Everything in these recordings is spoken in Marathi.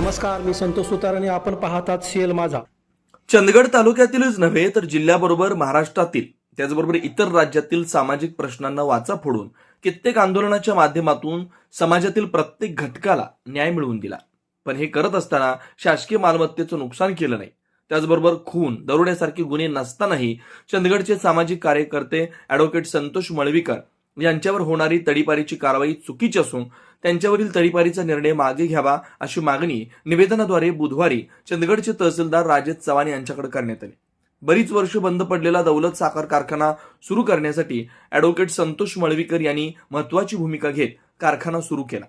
नमस्कार मी संतोष सुतार आणि आपण पाहतात सीएल माझा. चंदगड तालुक्यातीलच नव्हे तर जिल्ह्याबरोबर महाराष्ट्रातील त्याचबरोबर इतर राज्यातील सामाजिक प्रश्नांना वाचा फोडून कित्येक आंदोलनाच्या माध्यमातून समाजातील प्रत्येक घटकाला न्याय मिळवून दिला. पण हे करत असताना शासकीय मालमत्तेचं नुकसान केलं नाही. त्याचबरोबर खून दरोड्यासारखे गुन्हे नसतानाही चंदगडचे सामाजिक कार्यकर्ते अॅडव्होकेट संतोष मळवीकर यांच्यावर होणारी तडीपारीची कारवाई चुकीची असून त्यांच्यावरील तडीपारीचा निर्णय मागे घ्यावा अशी मागणी निवेदनाद्वारे बुधवारी चंदगडचे तहसीलदार राजेश चव्हाण यांच्याकडे करण्यात आली. बरीच वर्ष बंद पडलेला दौलत साखर कारखाना सुरू करण्यासाठी अॅडव्होकेट संतोष मळवीकर यांनी महत्वाची भूमिका घेत कारखाना सुरू केला.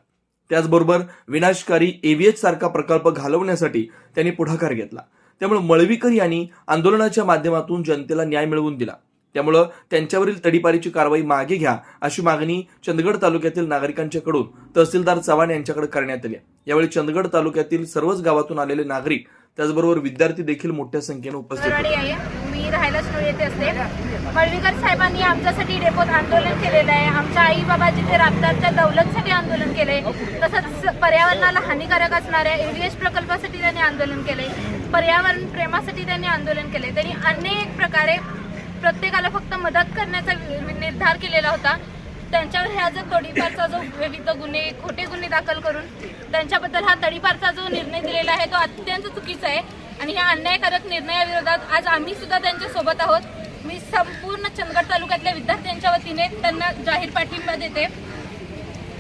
त्याचबरोबर विनाशकारी एव्हीएच सारखा प्रकल्प घालवण्यासाठी त्यांनी पुढाकार घेतला. त्यामुळे मळवीकर यांनी आंदोलनाच्या माध्यमातून जनतेला न्याय मिळवून दिला. त्यामुळं त्यांच्यावरील तडीपारीची कारवाई मागे घ्या अशी मागणी चंदगड तालुक्यातील नागरिकांच्याकडून तहसीलदार चव्हाण यांच्याकडे करण्यात आली यावेळी चंदगड तालुक्यातील सर्वच गावातून आलेले नागरिक त्याचबरोबर विद्यार्थी देखील मोठ्या संख्येने उपस्थित होते. आहे. मी राहायला सुरू येथे असते. मळवीकर साहेबांनी आमच्यासाठी डेपोत आंदोलन केलेलं आहे. आमच्या आई बाबा जिथे राबतात त्या दौलतसाठी आंदोलन केले तसंच पर्यावरणाला हानिकारक असणाऱ्या एव्हीएस प्रकल्पासाठी त्यांनी आंदोलन केले पर्यावरण प्रेमासाठी त्यांनी आंदोलन केले त्यांनी अनेक प्रकारे प्रत्येकाला फक्त मदत करण्याचा निर्धार केलेला होता. त्यांच्यावर ह्या जो तडीपारचा जो विविध गुन्हे खोटे गुन्हे दाखल करून त्यांच्याबद्दल हा तडीपारचा जो निर्णय दिलेला आहे तो अत्यंत चुकीचा आहे. आणि ह्या अन्यायकारक निर्णयाविरोधात आज आम्ही सुद्धा त्यांच्यासोबत आहोत. मी संपूर्ण चंदगड तालुक्यातल्या विद्यार्थ्यांच्या वतीने त्यांना जाहीर पाठिंबा देते.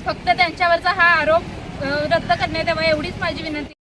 फक्त त्यांच्यावरचा हा आरोप रद्द करण्यात यावा एवढीच माझी विनंती.